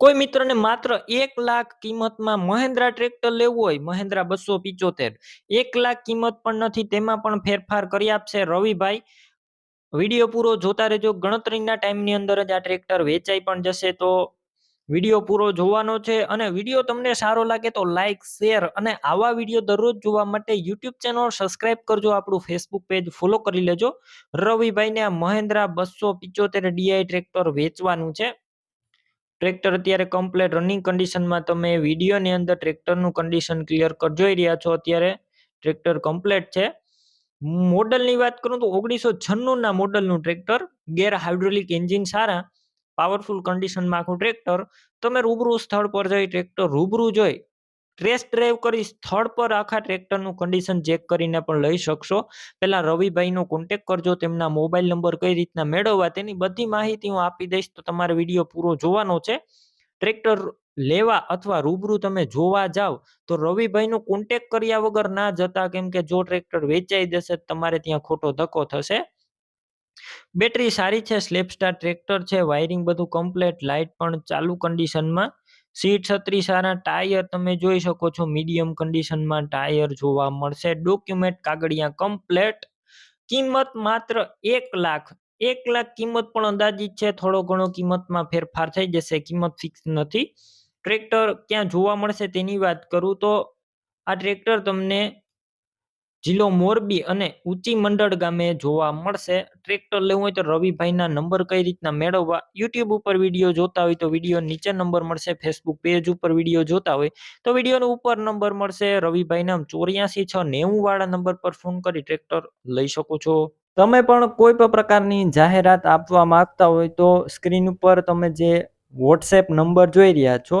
કોઈ મિત્રને માત્ર એક લાખ કિંમતમાં મહેન્દ્રા ટ્રેક્ટર લેવું હોય, મહેન્દ્રા બસો પિચોતેર, એક લાખ કિંમત પણ નથી, તેમાં પણ ફેરફાર કરી આપશે રવિભાઈ. વીડિયો પૂરો જોતા રહેજો. ગણતરીના ટાઈમની અંદર જ આ ટ્રેક્ટર વેચાઈ પણ જશે તો વીડિયો પૂરો જોવાનો છે અને વીડિયો તમને સારો લાગે તો લાઇક શેર અને આવા વીડિયો દરરોજ જોવા માટે યુટ્યુબ ચેનલ સબસ્ક્રાઇબ કરજો. આપણું ફેસબુક પેજ ફોલો કરી લેજો. રવિભાઈને આ મહેન્દ્રા બસો પિચોતેર ડીઆઈ ટ્રેક્ટર વેચવાનું છે. ટ્રેક્ટર અત્યારે કમ્પ્લેટ રનિંગ કન્ડિશનમાં તમે વિડીયોની અંદર ટ્રેક્ટરનું કન્ડિશન ક્લિયર જોઈ રહ્યા છો અત્યારે ટ્રેક્ટર કમ્પ્લેટ છે. મોડલની વાત કરું તો ઓગણીસો છન્નુંના મોડલનું ટ્રેક્ટર, ગેર હાઇડ્રોલિક એન્જિન સારા પાવરફુલ કન્ડિશનમાં આખું ટ્રેક્ટર, તમે રૂબરૂ સ્થળ પર જઈ ટ્રેક્ટર રૂબરૂ જોઈ ટેસ્ટ ડ્રાઈવ કરી સ્થળ પર આખા ટ્રેક્ટરનું કન્ડિશન ચેક કરીને પણ લઈ શકશો. પહેલા રવિભાઈનો કોન્ટેક કરજો, તેમના મોબાઈલ નંબર કઈ રીતના મેળવવા તેની બધી માહિતી હું આપી દઈશ, તો તમારે વીડિયો પૂરો જોવાનો છે. ટ્રેક્ટર લેવા અથવા રૂબરૂ તમે જોવા જાવ, તો રવિભાઈનો કોન્ટેક કર્યા વગર ના જતા, કેમ કે જો ટ્રેક્ટર વેચાઈ જશે તમારે ત્યાં ખોટો ધક્કો થશે. બેટરી સારી છે સ્લેપસ્ટાર ટ્રેક્ટર છે વાયરિંગ બધું કમ્પ્લેટ લાઇટ પણ ચાલુ કન્ડિશનમાં સીટ છત્રી સારા ટાયર તમે જોઈ શકો છો. મીડિયમ કન્ડિશનમાં ટાયર જોવા મળશે. ડોક્યુમેન્ટ કાગળિયા કમ્પ્લેટ. કિંમત માત્ર એક લાખ. એક લાખ કિંમત પણ અંદાજિત છે. થોડો ઘણો કિંમતમાં ફેરફાર થઈ જશે. કિંમત ફિક્સ નથી. ટ્રેક્ટર ક્યાં જોવા મળશે તેની વાત કરું તો આ ટ્રેક્ટર તમને જિલ્લો મોરબી અને ઊંચી મંડળ ગામે જોવા મળશે. ટ્રેક્ટર લેવું હોય તો રવિભાઈના નંબર કઈ રીતના મેળવવા? યુટ્યુબ ઉપર વીડિયો જોતા હોય તો વીડિયો નીચે નંબર મળશે. ફેસબુક પેજ ઉપર વીડિયો જોતા હોય તો વિડીયોનો ઉપર નંબર મળશે. રવિભાઈના ચોર્યાસી છ નેવું વાળા નંબર પર ફોન કરી ટ્રેક્ટર લઈ શકો છો. તમે પણ કોઈ પણ પ્રકારની જાહેરાત આપવા માંગતા હોય તો સ્ક્રીન ઉપર તમે જે વોટ્સએપ નંબર જોઈ રહ્યા છો